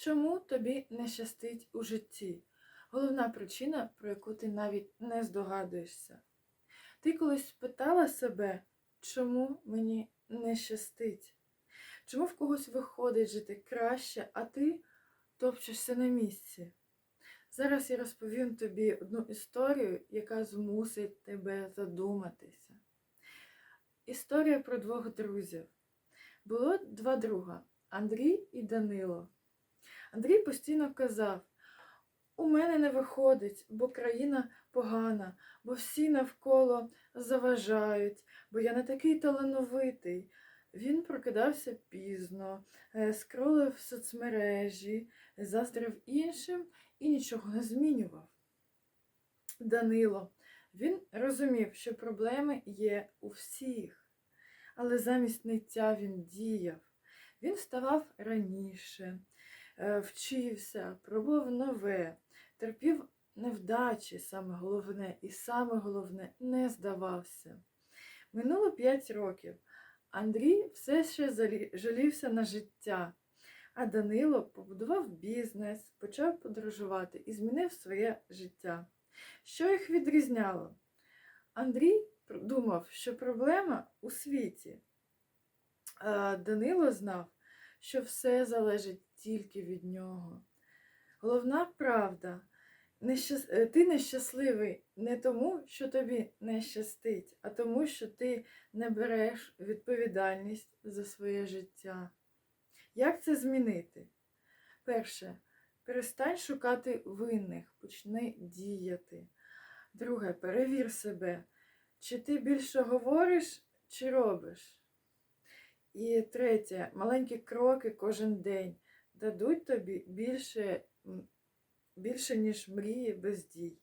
Чому тобі не щастить у житті? Головна причина, про яку ти навіть не здогадуєшся. Ти колись питала себе, чому мені не щастить? Чому в когось виходить жити краще, а ти топчешся на місці? Зараз я розповім тобі одну історію, яка змусить тебе задуматися. Історія про двох друзів. Було два друга Андрій і Данило. Андрій постійно казав: у мене не виходить, бо країна погана, бо всі навколо заважають, бо я не такий талановитий. Він прокидався пізно, е, скролив соцмережі, заздрив іншим і нічого не змінював. Данило. Він розумів, що проблеми є у всіх, але замість ниття він діяв. Він вставав раніше, вчився, пробував нове, терпів невдачі, саме головне, і саме головне не здавався. Минуло п'ять років. Андрій все ще жалівся на життя, а Данило побудував бізнес, почав подорожувати і змінив своє життя. Що їх відрізняло? Андрій думав, що проблема у світі. Данило знав, що все залежить тільки від нього. Головна правда. е, Ти нещасливий не тому, що тобі не щастить, а тому, що ти не береш відповідальність за своє життя. Як це змінити? Перше, перестань шукати винних, почни діяти. Друге, перевір себе, чи ти більше говориш, чи робиш. І третє, маленькі кроки кожен день дадуть тобі більше, більше ніж мрії без дій.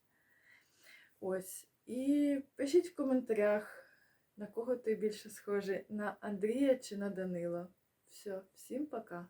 Ось. І пишіть в коментарях, на кого ти більше схожий, на Андрія чи на Данила. Все, всім пока.